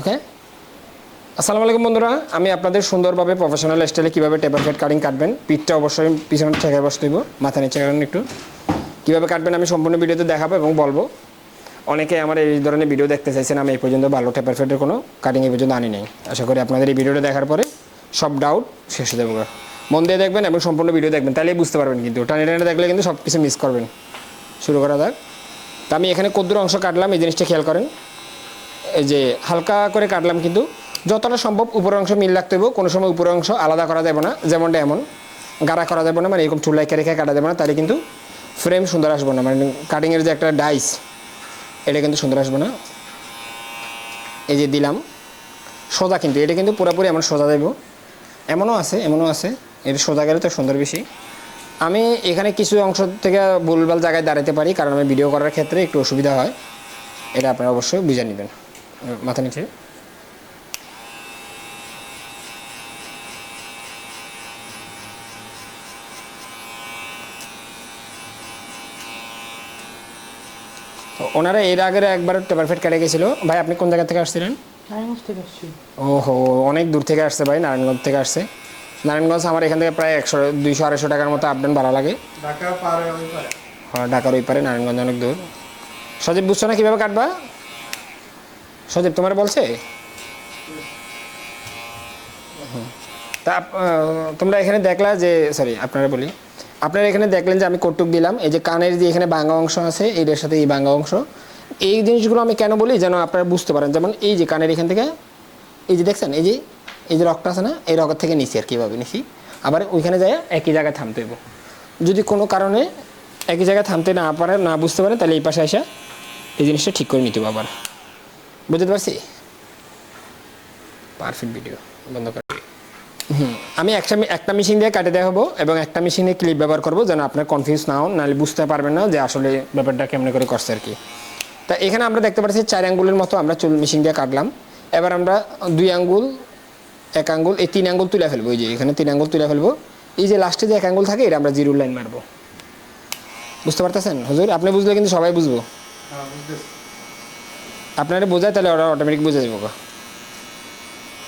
ওকে আসসালামু আলাইকুম বন্ধুরা। আমি আপনাদের সুন্দরভাবে প্রফেশনাল স্টাইলে কীভাবে টেপার ফেট কাটিং কাটবেন, পিঠটা অবশ্যই পিছনে ঠেকায় বসতে দিব মাথা নিচে কারণ একটু। কীভাবে কাটবেন আমি সম্পূর্ণ ভিডিওতে দেখাবো এবং বলব। অনেকে আমার এই ধরনের ভিডিও দেখতে চাইছেন, আমি এই পর্যন্ত ভালো টেপার ফেটের কোনো কাটিং এই পর্যন্ত আনি নাই। আশা করি আপনাদের এই ভিডিওটা দেখার পরে সব ডাউট শেষ হয়ে যাবে। মন দিয়ে দেখবেন এবং সম্পূর্ণ ভিডিও দেখবেন, তাহলেই বুঝতে পারবেন কিন্তু। টানে টানে দেখলে কিন্তু সব কিছু মিস করবেন। শুরু করা যাক। তা আমি এখানে কদ্দুর অংশ কাটলাম, এই জিনিসটা খেয়াল করেন। যে হালকা করে কাটলাম কিন্তু যতটা সম্ভব উপরের অংশ মিল রাখতে হবে কোনো সময় উপরের অংশ আলাদা করা যাবে না, যেমনটা এমন। গাড়া করা যাবে না মানে এরকম চুল রেখে রেখে কাটা যাবে না, তাহলে কিন্তু ফ্রেম সুন্দর আসবে না। মানে কাটিংয়ের যে একটা ডাইস এটা কিন্তু সুন্দর আসবে না। এই যে দিলাম, সোজা কিন্তু, এটা কিন্তু পুরোপুরি এমন সোজা দেব এমনও আছে এমনও আছে। এটা সোজা গেলে তো সুন্দর বেশি। আমি এখানে কিছু অংশ থেকে ভুলভাল জায়গায় দাঁড়াতে পারি, কারণ আমি ভিডিও করার ক্ষেত্রে একটু অসুবিধা হয়। এটা আপনারা অবশ্যই বুঝে নেবেন। মাথা নিচে। তো ওনারা এর আগের একবার টেপার ফেট কেটে গেছিল। ভাই আপনি কোন জায়গা থেকে আসছিলেন? নারায়ণগঞ্জ থেকে আসছি। ওহো অনেক দূর থেকে আসছে ভাই নারায়ণগঞ্জ থেকে আসছে। নারায়ণগঞ্জ আমার এখান থেকে প্রায় একশো দুইশো আড়াইশো টাকার মতো আপডাউন ভাড়া লাগে। ঢাকা হয়ে পারে। হ্যাঁ ঢাকার ওই পারে নারায়ণগঞ্জ অনেক দূর। সজীব বুঝছ না কীভাবে কাটবা? সজীব তোমার বলছে? তা তোমরা এখানে দেখলা যে সরি আপনারা বলি। আপনারা এখানে দেখলেন যে আমি কটুক দিলাম, এই যে কানের যে এখানে বাঙ্গা অংশ আছে, এইটার সাথে এই বাঙ্গা অংশ। এই জিনিসগুলো আমি কেন বলি? যেন আপনারা বুঝতে পারেন। যেমন এই যে কানের এখান থেকে, এই যে দেখছেন, এই যে এই যে রক্ত আছে না, এই রক্ত থেকে নিচি আর কীভাবে নিচি আবার ওইখানে যায় একই জায়গায় থামতে হইব। যদি কোনো কারণে একই জায়গায় থামতে না পারে না বুঝতে পারে তাহলে এই পাশে আসা এই জিনিসটা ঠিক করে নিতে হবে আবার। বুঝতে পারছি? পারফেক্ট ভিডিও বন্ধ করে। হুম, আমি একটা একটা মেশিন দিয়ে কাটে হব এবং একটা মেশিনে ক্লিপ ব্যবহার করব যেন আপনার কনফিউজ না হন, নাহলে বুঝতে পারবেন না যে আসলে ব্যাপারটা কেমন করে করছে আর কি। তা এখানে আমরা দেখতে পাচ্ছি চার আঙ্গুলের মতো আমরা চুল মেশিন দিয়ে কাটলাম। এবার আমরা দুই আঙ্গুল, এক আঙ্গুল, এই তিন আঙ্গুল তুলে ফেলব, এই যে এখানে তিন আঙ্গুল তুলে ফেলব। এই যে লাস্টে যে এক আঙ্গুল থাকে, এটা আমরা জিরো লাইন মারবো। বুঝতে পারতেছেন? হুজুর, আপনি বুঝলে কিন্তু সবাই বুঝব। হ্যাঁ আপনারা বোঝায় তাহলে ওরা অটোমেটিক বুঝে যাব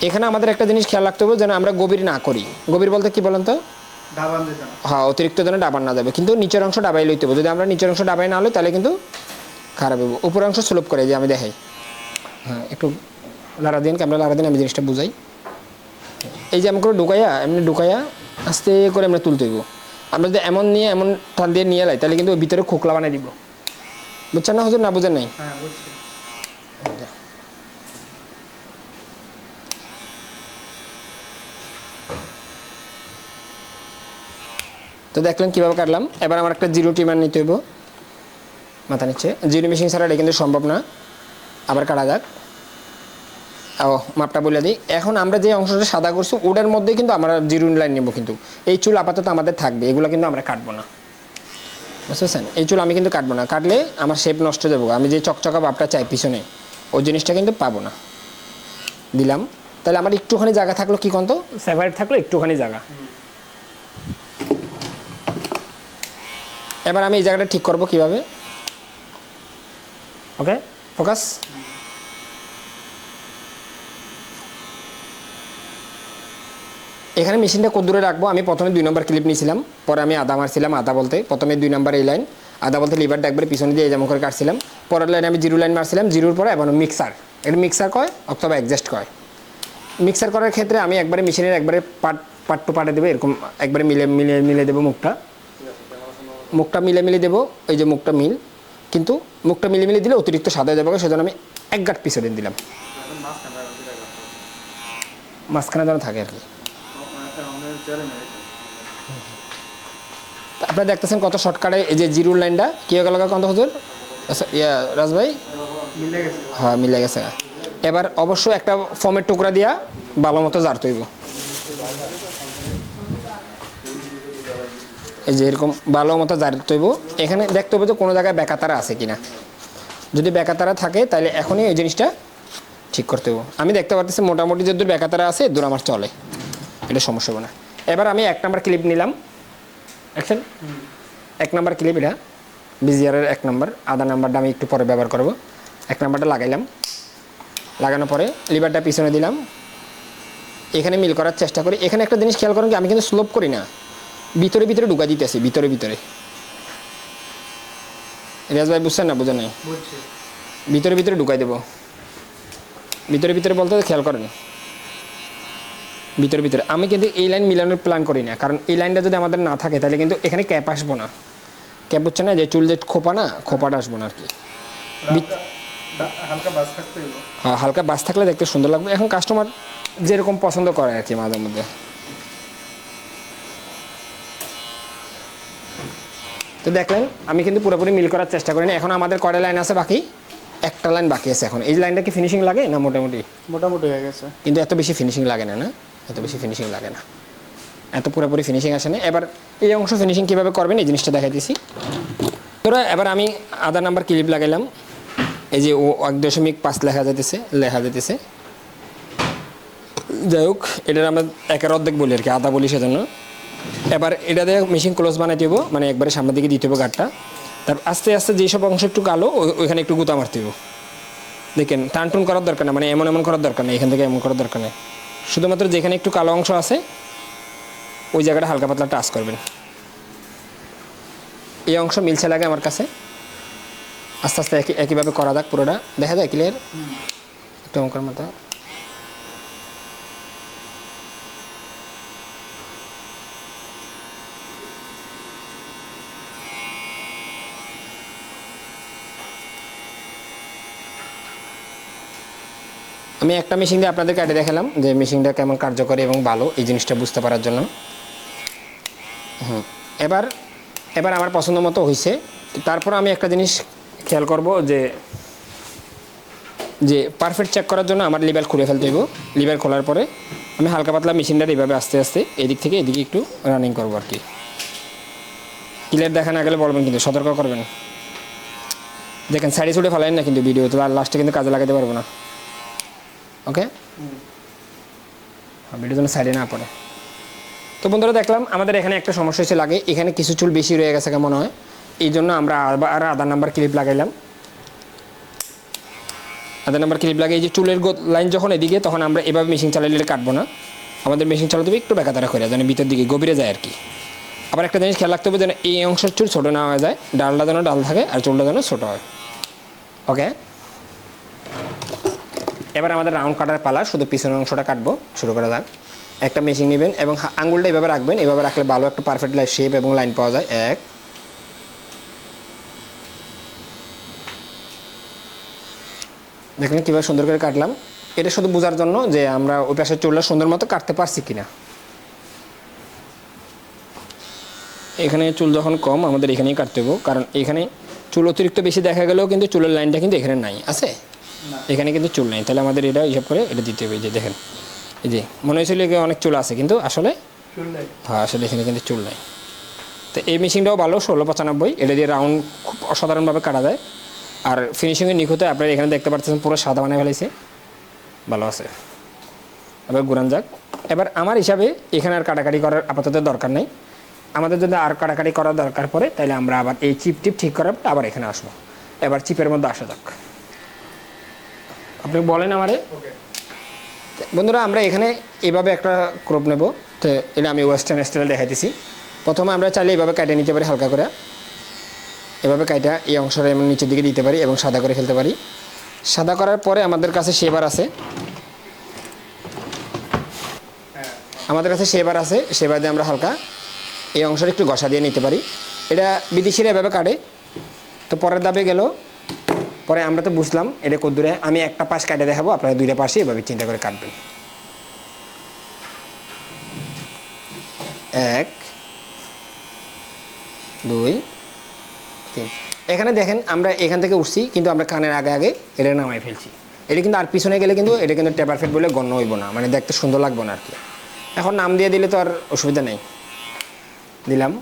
এখানে আমাদের একটা জিনিস খেয়াল রাখতে হবে যেন আমরা গভীর না করি। গভীর বলতে কি বলেন তো? ডাবান হ্যাঁ অতিরিক্ত যেন ডাবার না যাবে। কিন্তু নিচের অংশ ডাবাই লইতে হবে। যদি আমরা নিচের অংশ ডাবাই না হলে তাহলে কিন্তু খারাপ হবে। উপর অংশ স্লোপ করে যে আমি দেখাই। হ্যাঁ একটু লাড়া দিন ক্যামেরা লাড়া দিন আমি জিনিসটা বুঝাই। এই যে আমি করে ঢুকাইয়া এমনি ঢুকাইয়া আস্তে করে আমরা তুলতে হইব। আমরা যদি এমন নিয়ে এমন টান দিয়ে নিয়ে লাই তাহলে কিন্তু ভিতরে খোকলা বানিয়ে দিব। বুঝছেন না হুজুর? না বুঝেন নাই? হ্যাঁ তো দেখলেন কীভাবে কাটলাম? এবার আমার একটা জিরো টিমার নিতে হইব। মাথা নিচ্ছে জিরো মেশিন ছাড়া এটা কিন্তু সম্ভব না। আবার কাটা যাক। ও, মাপটা বলে দিই। এখন আমরা যে অংশটা সাদা করছি, ওটার মধ্যে কিন্তু আমরা জিরো লাইন নেব কিন্তু। এই চুল আপাতত আমাদের থাকবে। এগুলো কিন্তু আমরা কাটবো না। বুঝতেছেন এই চুল আমি কিন্তু কাটবো না। কাটলে আমার শেপ নষ্ট হয়ে যাব। আমি যে চকচকা ভাবটা চাই পিছনে। ওই জিনিসটা কিন্তু পাবো না। দিলাম। তাহলে আমার একটুখানি জায়গা থাকল কি কন্ত? সেপারেট থাকল একটুখানি জায়গা। এবার আমি এই জায়গাটা ঠিক করব কীভাবে? ওকে ফোকাস এখানে মেশিনটা কত দূরে রাখব? আমি প্রথমে দুই নম্বর ক্লিপ নিয়েছিলাম পরে আমি আদা মারছিলাম আদা বলতে। প্রথমে দুই নম্বর এই লাইন আদা বলতে লিভারটা একবারে পিছনে দিয়ে যেমন করে কাটছিলাম। পরের লাইনে আমি জিরো লাইন মারছিলাম, জিরোর পরে এবার মিক্সার এটা মিক্সার কয় অথবা অ্যাডজাস্ট কয়? মিক্সার করার ক্ষেত্রে আমি একবারে মেশিনের একবারে পাট পাট টু পাটে দেবো, এরকম একবারে মিলে মিলে মিলে দেবো মুখটা। মুখটা মিলে মিলে দেবো, এই যে মুখটা মিল। কিন্তু মুখটা মিলে মিলে দিলে অতিরিক্ত সাদা যাবে, সেজন্য আমি এক গাঁট পিছনে দিলাম। মাঝখানে যেন থাকে আর কি আমাদের চেয়ারে মেরে তা আপনারা দেখতেছেন কত শর্টকাটে এই যে জিরোর লাইনটা। কী হয়ে গেল কত হুজুর? আচ্ছা ইয়া রাজ ভাই? মিলে গেছে। হ্যাঁ মিলে গেছে। এবার অবশ্যই একটা ফর্মের টুকরা দিয়া ভালো মতো জার তৈব। এই যে এরকম ভালো মতো জার তৈব। এখানে দেখতে হবে যে কোনো জায়গায় বেকাতারা আছে কিনা। যদি বেকাতারা থাকে তাহলে এখনই ওই জিনিসটা ঠিক করতে হবে আমি দেখতে পাচ্ছি মোটামুটি যে দূর বেকাতারা আছে দূর আমার চলে। এটা সমস্যা হবে না। এবার আমি এক নাম্বার ক্লিপ নিলাম। দেখছেন এক নাম্বার ক্লিপ এটা বিজিআরের এক নাম্বার আধা নাম্বারটা আমি একটু পরে ব্যবহার করব। এক নাম্বারটা লাগাইলাম। লাগানোর পরে লিভারটা পিছনে দিলাম। এখানে মিল করার চেষ্টা করি। এখানে একটা জিনিস খেয়াল করেন কি আমি কিন্তু স্লোপ করি না। ভিতরে ভিতরে ঢুকা দিতেছি ভিতরে ভিতরে। রিয়াজ ভাই বুঝছেন না? বুঝেন নাই? ভিতরে ভিতরে ঢুকাই দেবো। ভিতরে ভিতরে বলতে খেয়াল করেন। ভিতরে ভিতরে। আমি কিন্তু এই লাইন মিলানোর প্ল্যান করি না। কারণ এই লাইনটা যদি আমাদের না থাকে তাহলে কিন্তু এখানে ক্যাপ আসব না। ক্যাপ হচ্ছে না যে চুল যে খোপা না খোপাটা আসব না আর কি। হ্যাঁ, হালকা বাস থাকলে দেখতে সুন্দর লাগবে। এখন কাস্টমার যেরকম পছন্দ করে আর কি মাঝে মধ্যে। তো দেখলেন আমি কিন্তু পুরোপুরি মিল করার চেষ্টা করিনি। এখন আমাদের কয়টা লাইন আছে বাকি? একটা লাইন বাকি আছে এখন। এই লাইনটা কি ফিনিশিং লাগে না মোটামুটি? মোটামুটি হয়ে গেছে। কিন্তু এত বেশি ফিনিশিং লাগে না না? এত বেশি ফিনিশিং লাগে না। এত পুরোপুরি ফিনিশিং আসে না। এবার এই অংশ ফিনিশিং কীভাবে করবেন, এই জিনিসটা দেখাইতেছি। তোরা এবার আমি আধার নাম্বার ক্লিপ লাগাইলাম। এই যে ও এক দশমিক পাঁচ লেখা যেতেছে লেখা যেতেছে যাই হোক, এটার আমরা একের অর্ধেক বলি আর কি, আধা বলি সেজন্য। এবার এটা দিয়ে মেশিন ক্লোজ বানাই দেবো মানে একবারে সামনের দিকে দিতে হবে গাঠটা তারপর আস্তে আস্তে যেসব অংশ একটু কালো ওইখানে একটু গুতা মারতে দেখেন টান টুন করার দরকার না মানে এমন এমন করার দরকার নেই, এখান থেকে এমন করার দরকার নেই। শুধুমাত্র যেখানে একটু কালো অংশ আছে ওই জায়গাটা হালকা পাতলা টাচ করবেন। এই অংশ মিলছে লাগে আমার কাছে। আস্তে আস্তে একই একইভাবে করা যাক পুরোটা। দেখা যায় ক্লিয়ার একটু অঙ্কের মতো। আমি একটা মেশিন দিয়ে আপনাদের কাটে দেখালাম যে মেশিনটা কেমন কার্যকরী এবং ভালো এই জিনিসটা বুঝতে পারার জন্য। এবার এবার আমার পছন্দ মতো হয়েছে তারপর আমি একটা জিনিস খেয়াল করব যে যে পারফেক্ট চেক করার জন্য আমার লিভার খুলে ফেলতে হইব। লিভার খোলার পরে আমি হালকা পাতলা মেশিনটার এইভাবে আস্তে আস্তে এদিক থেকে এদিকে একটু রানিং করব আর কি। ক্লিয়ার দেখা না গেলে বলবেন কিন্তু, সতর্ক করবেন। দেখেন সাইডে সুডে ফেলেন না কিন্তু ভিডিও তো আর লাস্টে কিন্তু কাজে লাগাতে পারব না। ওকে? ভিডিও যেন সাইডে না পড়ে তো বন্ধুরা দেখলাম আমাদের এখানে একটা সমস্যা হয়েছে লাগে এখানে কিছু চুল বেশি রয়ে গেছে কেমন হয়? এই জন্য আমরা আবার আধার নাম্বার ক্লিপ লাগাইলাম। আধার নাম্বার ক্লিপ লাগিয়ে যে চুলের লাইন যখন এদিকে, তখন আমরা এভাবে মেশিন চালাইলে কাটবো না। আমাদের মেশিন চালাতে হবে একটু বেকাতারা করে, যেন ভিতর দিকে গভীরে যায় আর কি। আবার একটা জিনিস খেয়াল রাখতে হবে যেন এই অংশের চুল ছোটো না হয়ে যায়, ডালটা যেন ডাল থাকে আর চুলটা যেন ছোটো হয়। ওকে? এবার আমাদের রাউন্ড কাটার পালা, শুধু পিছনের অংশটা কাটবো, শুরু করা যাক। একটা মেশিন নেবেন এবং আঙুলটা এভাবে রাখবেন, এভাবে রাখলে ভালো একটা পারফেক্ট লাইন শেপ এবং লাইন পাওয়া যায়। এক। দেখলেন কীভাবে সুন্দর করে কাটলাম। এটা শুধু বোঝার জন্য যে আমরা ওই পাশের চুলটা সুন্দর মতো কাটতে পারছি কিনা। এখানে চুল যখন কম, আমাদের এখানেই কাটতে হব কারণ এখানে চুল অতিরিক্ত বেশি দেখা গেলেও কিন্তু চুলের লাইনটা কিন্তু এখানে নাই, আছে? এখানে কিন্তু চুল নেই। তাহলে আমাদের এটা হিসাব করে এটা দিতে হবে যে দেখেন। এই যে মনে হয়েছিল কি অনেক চুল আছে কিন্তু আসলে হ্যাঁ আসলে এখানে কিন্তু চুল নেই। তো এই মেশিনটাও ভালো ষোলো পঁচানব্বই। এটা দিয়ে রাউন্ড খুব অসাধারণভাবে কাটা যায়। আর ফিনিশিংয়ে নিখুঁতে আপনারা এখানে দেখতে পাচ্ছেন পুরো সাদা বানিয়ে ফেলেছে। ভালো আছে। এবার ঘুরান যাক। এবার আমার হিসাবে এখানে আর কাটাকাটি করার আপাতত দরকার নেই। আমাদের যদি আর কাটাকাটি করার দরকার পড়ে তাহলে আমরা আবার এই চিপ টিপ ঠিক করার আবার এখানে আসব। এবার চিপের মধ্যে আসা যাক। আপনি বলেন আমারে। বন্ধুরা আমরা এখানে এভাবে একটা ক্রপ নেব। তো এটা আমি ওয়েস্টার্ন স্টাইলে দেখাইতেছি। প্রথমে আমরা চাইলে এভাবে কাটে নিতে পারি হালকা করে। এভাবে কাইটা এই অংশটা এমন নিচের দিকে দিতে পারি এবং সাদা করে ফেলতে পারি। সাদা করার পরে আমাদের কাছে শেবার আছে। হ্যাঁ। আমাদের কাছে শেবার আছে। সেবার দিয়ে আমরা হালকা এই অংশটা একটু ঘষা দিয়ে নিতে পারি। এটা বিদেশিরা এভাবে কাটে। তো পরের দাবে গেল। পরে আমরা তো বুঝলাম এটা কদ্দূরে আমি একটা পাশ কাটে দেখাবো, আপনারা দুইটা পাশে এভাবে চিন্তা করে কাটবেন। এক, দুই, তিন। এখানে দেখেন, আমরা এখান থেকে উঠছি, কিন্তু আমরা কানের আগে আগে এটা নামাই ফেলছি। এটা কিন্তু আর পিছনে গেলে কিন্তু এটা কিন্তু টেপার ফেট বলে গণ্য হইব না মানে দেখতে সুন্দর লাগবে না আর কি। এখন নাম দিয়ে দিলে তো আর অসুবিধা নেই। দিলাম।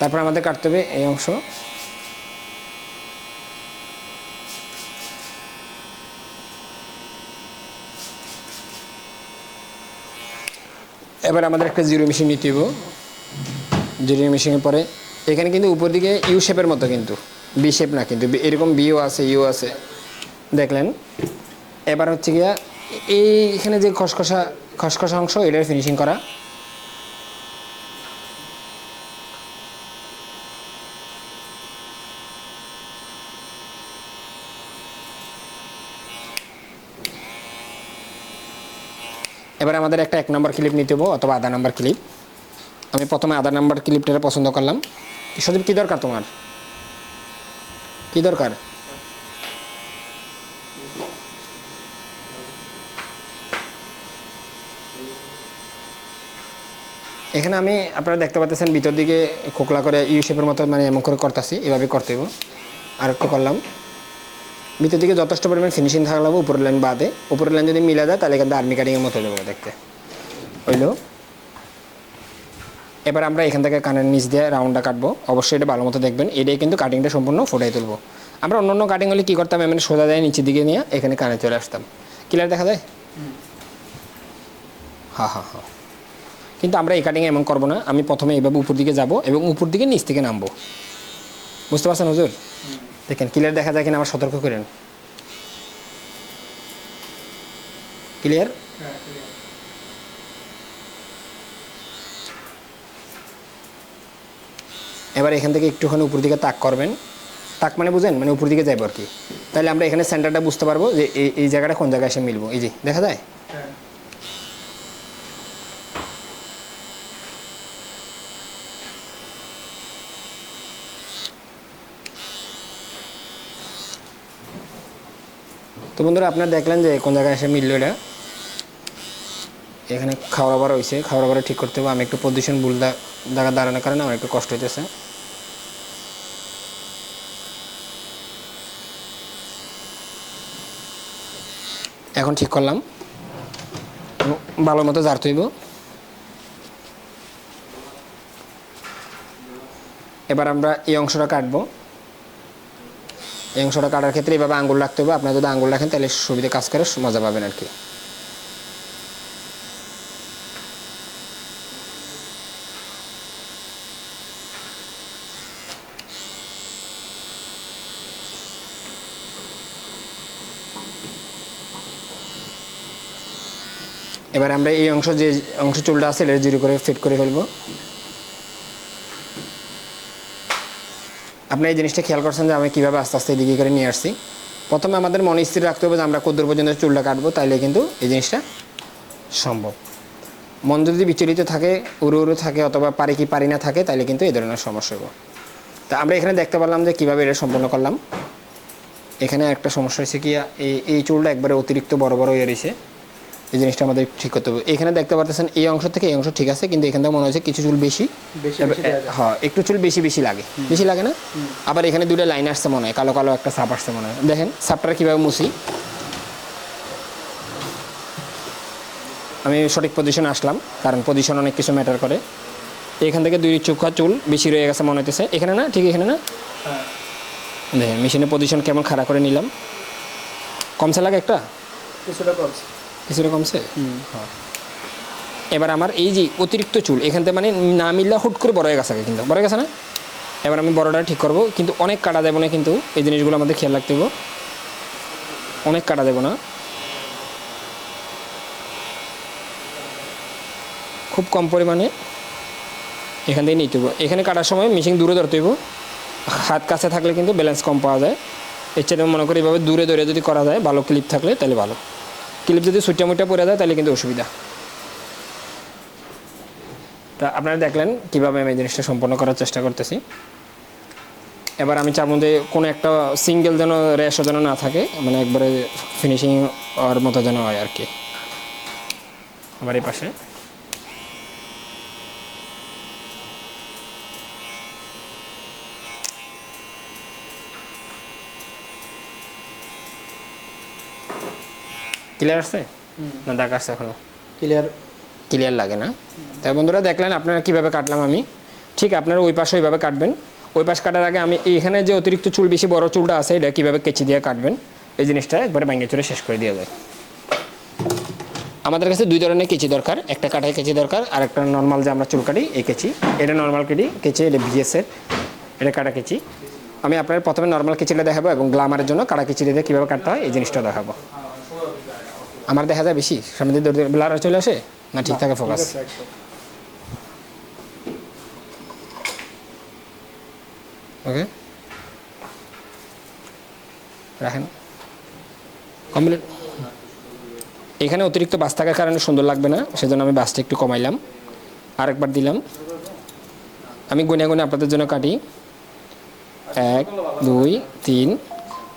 তারপর আমাদের কাটতে হবে এই অংশ। এবার আমাদের একটা জিরো মেশিন নিতে হইব। জিরো মেশিনের পরে এখানে কিন্তু উপর দিকে ইউ শেপের মতো কিন্তু। বি শেপ না কিন্তু। এরকম বিও আছে ইউ আছে। দেখলেন? এবার হচ্ছে গিয়া এই এখানে যে খসখসা খসখসা অংশ, এটার ফিনিশিং করা। এবার আমাদের একটা এক নম্বর ক্লিপ নিতে হব, অথবা আধা নম্বর ক্লিপ আমি প্রথমে আধা নম্বর ক্লিপটা পছন্দ করলাম। সদীপ কী দরকার তোমার? কী দরকার? এখানে আমি, আপনারা দেখতে পাচ্ছেন, ভিতর দিকে খোকলা করে ইউ শেপের মতো মানে এমন করে করতেছি, এভাবে করতে হইব আর একটু করলাম। ভিতর দিকে যথেষ্ট পরিমাণ ফিনিশিং থাকলে উপরের লাইন বাদে। উপরের লাইন যদি মিলা যায়, তাহলে কিন্তু আর্মি কাটিংয়ের মতো হয়ে দেখতে। হইল? এবার আমরা এখান থেকে কানের নিচ দিয়ে রাউন্ডটা কাটবো। অবশ্যই এটা ভালো মতো দেখবেন। এটাই কিন্তু কাটিংটা সম্পূর্ণ ফুটাই তুলবো। আমরা অন্য অন্য কাটিং হলে কী করতাম? এমনি সোজা দেয় নিচের দিকে নিয়ে এখানে কানে চলে আসতাম। ক্লিয়ার দেখা যায়? হা হা হা। কিন্তু আমরা এই কাটিং এমন করব না। আমি প্রথমে এইভাবে উপর দিকে যাব এবং উপর দিকে নিচ থেকে নামবো। বুঝতে পারছেন হুজুর? দেখেন ক্লিয়ার দেখা যায় কিনা আমার সতর্ক করেন। ক্লিয়ার এবার এখান থেকে একটুখানি উপর দিকে তাক করবেন। তাক মানে বুঝেন? মানে উপর দিকে যাইব আর কি। তাহলে আমরা এখানে সেন্টারটা বুঝতে পারব যে এই জায়গাটা কোন জায়গায় এসে মিলবো। এই যে, দেখা যায়? তো বন্ধুরা আপনারা দেখলেন যে কোন জায়গায় এসে মিললো এটা। এখানে খাওয়া বার হয়েছে খাওয়া বার ঠিক করতে হবে। আমি একটু পজিশন ভুল দা- দাঁড়ানোর কারণে আমার একটু কষ্ট হইতেছে। এখন ঠিক করলাম। ভালো মতো জার তৈব এবার আমরা এই অংশটা কাটবো। এই অংশটা কাটার ক্ষেত্রে এইভাবে আঙ্গুল রাখতে হবে। আপনারা যদি আঙ্গুল রাখেন, তাহলে সুবিধা কাজ করে, মজা পাবেন আর কি। এবার আমরা এই অংশ যে অংশ চুলটা আছে, এটা জিরো করে ফিট করে ফেলব। আপনি এই জিনিসটা খেয়াল করছেন যে আমি কীভাবে আস্তে আস্তে এদিকে করে নিয়ে আসছি? প্রথমে আমাদের মনে স্থির রাখতে হবে যে আমরা কদ্দূর পর্যন্ত চুলটা কাটবো, তাইলে কিন্তু এই জিনিসটা সম্ভব। মন যদি বিচলিত থাকে উড়ু উড়ু থাকে অথবা পারি কি পারি না থাকে তাহলে কিন্তু এই ধরনের সমস্যা হবে তা আমরা এখানে দেখতে পারলাম যে কীভাবে এটা সম্পন্ন করলাম। এখানে একটা সমস্যা হয়েছে কি, এই এই চুলটা একবারে অতিরিক্ত বড় বড় হয়ে রয়েছে। এই জিনিসটা আমাদের ঠিক করতে হবে। এখানে দেখতে পারতেছেন এই অংশ থেকে এই অংশ ঠিক আছে কিন্তু এখান থেকে মনে হচ্ছে কিছু চুল বেশি। হ্যাঁ একটু চুল বেশি বেশি লাগে। বেশি লাগে না? আবার এখানে দুটো লাইন আসছে মনে হয় কালো কালো একটা সাপ আসছে মনে হয়। দেখেন সাপটা কীভাবে মুছি? আমি সঠিক পজিশনে আসলাম কারণ পজিশন অনেক কিছু ম্যাটার করে। এখান থেকে দুই চোখা চুল বেশি রয়ে গেছে মনে হইতেছে। এখানে না? ঠিক এখানে না? হ্যাঁ। দেখেন মেশিনের পজিশন কেমন খাড়া করে নিলাম। কমছে লাগে একটা? কিছুটা কমছে। কিছুটা কমছে হ্যাঁ। এবার আমার এই যে অতিরিক্ত চুল, এখান থেকে মানে না মিললে হুট করে বড় হয়ে গেছে কিন্তু। বড় গেছে না? এবার আমি বড়টা ঠিক করব, কিন্তু অনেক কাটা দেবো না কিন্তু এই জিনিসগুলো আমাদের খেয়াল রাখতে হবে। অনেক কাটা দেবো না। খুব কম পরিমাণে এখান থেকে নিতে হবে। এখানে কাটার সময় মিশিং দূরে ধরতে হইব হাত কাছে থাকলে কিন্তু ব্যালেন্স কম পাওয়া যায়। এর চেয়ে মনে করি এভাবে দূরে দূরে যদি করা যায়, ভালো ক্লিপ থাকলে তাহলে ভালো। ক্লিপ যদি সুইটা মুইটা পরে যায়, তাহলে কিন্তু অসুবিধা। তা আপনারা দেখলেন কীভাবে আমি এই জিনিসটা সম্পন্ন করার চেষ্টা করতেছি। এবার আমি চার মধ্যে কোনো একটা সিঙ্গেল যেন র্যাশও যেন না থাকে মানে একবারে ফিনিশিং হওয়ার মতো যেন হয় আর কি। আবার এই পাশে। ক্লিয়ার আছে? না দাগ আসছে এখনও? ক্লিয়ার ক্লিয়ার লাগে না? তাই বন্ধুরা দেখলেন আপনারা কীভাবে কাটলাম আমি? ঠিক আপনারা ওই পাশে ওইভাবে কাটবেন। ওই পাশ কাটার আগে আমি এইখানে যে অতিরিক্ত চুল বেশি বড় চুলটা আছে এটা কীভাবে কেচি দিয়ে কাটবেন? এই জিনিসটা একবারে ব্যাঙ্গে চুরে শেষ করে দেওয়া যায় আমাদের কাছে দুই ধরনের কেচি দরকার। একটা কাটাই কেচি দরকার আর একটা নর্মাল যে আমরা চুল কাটি এই কেচি। এটা নর্মাল কেটি কেচি এটা বিএসের এটা কাটা কেচি। আমি আপনার প্রথমে নর্মাল কেচিটা দেখাবো এবং গ্লামারের জন্য কাটা কেচি দিয়ে কীভাবে কাটতে হয় এই জিনিসটা দেখাবো। আমার দেখা যায় বেশি। সামনে দিয়ে দৌড়ে ব্লার চলে আসে? না ঠিক থাকে ফোকাস। ওকে রাখেন। কমপ্লিট। এখানে অতিরিক্ত বাস থাকার কারণে সুন্দর লাগবে না সেজন্য আমি বাসটা একটু কমাইলাম। আরেকবার দিলাম। আমি গুনে গুনে আপনাদের জন্য কাটি। এক দুই তিন।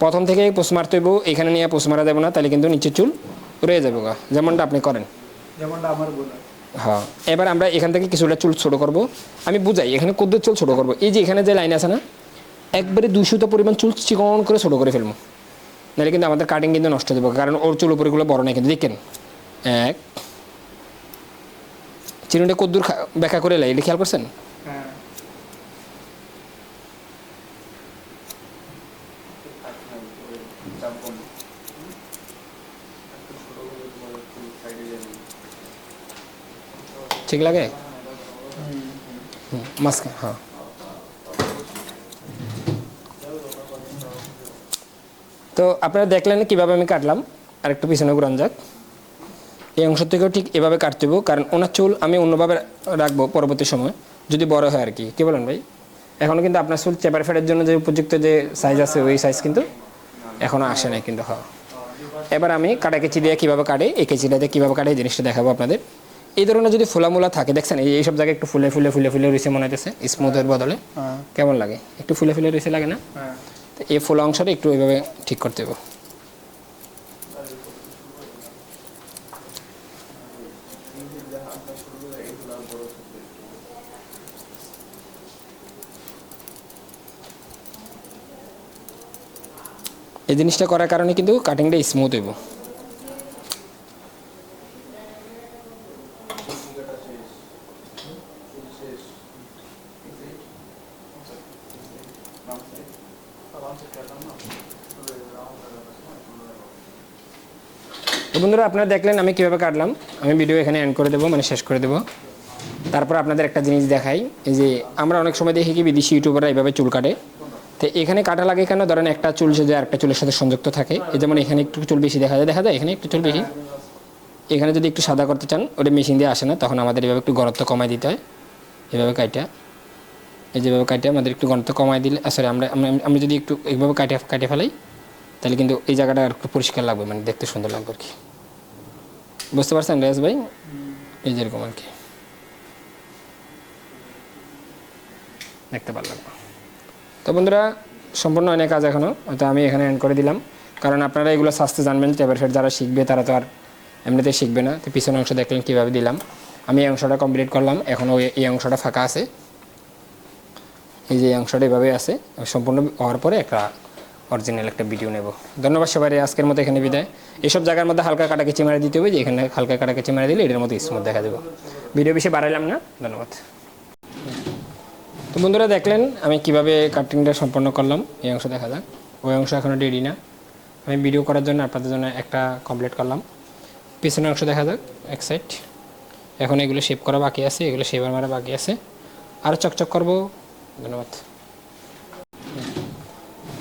প্রথম থেকে পোষ মারতে হইব এখানে নিয়ে পোষ মারা যাবে না তাহলে কিন্তু নিচের চুল। রয়ে যাবে গা। যেমনটা আপনি করেন। যেমনটা আমার বোনের হ্যাঁ। এবার আমরা এখান থেকে কিছুটা চুল ছোটো করব। আমি বুঝাই এখানে কদ্দুর চুল ছোটো করব। এই যে এখানে যে লাইন আছে না একবারে দুশোটা পরিমাণ চুল চিকন করে ছোটো করে ফেলব। নাহলে কিন্তু আমাদের কাটিং কিন্তু নষ্ট হয়ে যাবে কারণ ওর চুল উপরেগুলো বড় নাই কিন্তু। দেখেন এক চিরুনিটা কদ্দুর ব্যাখ্যা করে লাই এটা খেয়াল করছেন? ঠিক লাগে? মাঝখানে হ্যাঁ। তো আপনারা দেখলেন কীভাবে আমি কাটলাম? আর একটু পিছনে ঘুরান যাক। এই অংশ থেকেও ঠিক এভাবে কাটতে হব কারণ ওনার চুল আমি অন্যভাবে রাখব পরবর্তী সময়, যদি বড় হয় আর কি। কী বলেন ভাই? এখনও কিন্তু আপনার চুল চেপার ফেটার জন্য যে উপযুক্ত যে সাইজ আছে, ওই সাইজ কিন্তু এখনও আসে নাই কিন্তু হ্যাঁ। এবার আমি কাটা কেচি দিয়ে কীভাবে কাটে, এই কেচিটাতে কীভাবে কাটে, এই জিনিসটা দেখাবো আপনাদের। এই ধরনের যদি ফোলামুলা থাকে দেখছেন এই এইসব জায়গায় একটু ফুলে ফুলে ফুলে ফুলে রয়েছে মনে হইতেছে স্মুথের বদলে। হ্যাঁ। কেমন লাগে? একটু ফুলে ফুলে রয়েছে লাগে না? হ্যাঁ। তো এই ফোলা অংশটা একটু এইভাবে ঠিক করতে হবে। এই জিনিসটা করার কারণে কিন্তু কাটিংটা স্মুথ হইব। তো বন্ধুরা আপনারা দেখলেন আমি কীভাবে কাটলাম। আমি ভিডিও এখানে এন্ড করে দেবো মানে শেষ করে দেবো। তারপর আপনাদের একটা জিনিস দেখাই যে আমরা অনেক সময় দেখি কি বিদেশি ইউটিউবাররা এইভাবে চুল কাটে। তো এখানে কাটা লাগে কেন ধরেন একটা চুল সে যে আরেকটা চুলের সাথে সংযুক্ত থাকে। এই যেমন এখানে একটু চুল বেশি দেখা যায় দেখা যায়? এখানে একটু চুল বেশি। এখানে যদি একটু সাদা করতে চান, ওটা মেশিন দিয়ে আসে না, তখন আমাদের এভাবে একটু গরত্ব কমাই দিতে হয়। এভাবে কাইটা। এই যেভাবে কাটে আমাদের একটু ঘনত্ব কমাই দিলে সরি আমরা আমরা যদি একটু এইভাবে কাটে কাটে ফেলাই তাহলে কিন্তু এই জায়গাটা আর একটু পরিষ্কার লাগবে মানে দেখতে সুন্দর লাগবে আর কি। বুঝতে পারছেন রেয়াজ ভাই? এই যেরকম আর কি। দেখতে পারলাম। তো বন্ধুরা, সম্পূর্ণ অনেক কাজ এখনও হয়তো আমি এখানে এন্ড করে দিলাম। কারণ আপনারা এগুলো স্বাস্থ্য জানবেন টেবার ফেট যারা শিখবে, তারা তো আর এমনিতে শিখবে না। তো পিছনের অংশ দেখলেন কীভাবে দিলাম। আমি এই অংশটা কমপ্লিট করলাম এখনও এই অংশটা ফাঁকা আছে। এই যে অংশটা এভাবে আছে, সম্পূর্ণ হওয়ার পরে একটা অরিজিনাল একটা ভিডিও নেব। ধন্যবাদ সবাই আজকের মতো এখানে বিদায়। এসব জায়গার মধ্যে হালকা কাটাকেচি মারা দিতে হবে যে এখানে হালকা কাটাকেচি মারা দিলে এটার মতো স্মুথ দেখা দেবো। ভিডিও বেশি বাড়াইলাম না, ধন্যবাদ। তো বন্ধুরা দেখলেন আমি কীভাবে কাটিংটা সম্পন্ন করলাম, এই অংশ দেখা যাক। ওই অংশ এখনও রেডি না। আমি ভিডিও করার জন্য আপনাদের জন্য একটা কমপ্লিট করলাম। পিছনের অংশ দেখা যাক, এক সাইড এখন এগুলো শেপ করা বাকি আছে, এগুলো শেপার মারা বাকি আছে। আরও চকচক করব। ধন্যবাদ।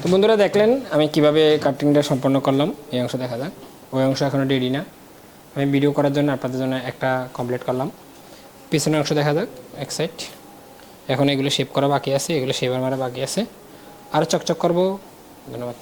তো বন্ধুরা দেখলেন আমি কীভাবে কাটিংটা সম্পন্ন করলাম। এই অংশ দেখা যাক। ওই অংশ এখনও রেডি না। আমি ভিডিও করার জন্য আপনাদের জন্য একটা কমপ্লিট করলাম। পিছনের অংশ দেখা যাক, এক সাইড এখন এগুলো শেপ করা বাকি আছে, এগুলো শেপার মারা বাকি আছে। আর চকচক করব। ধন্যবাদ।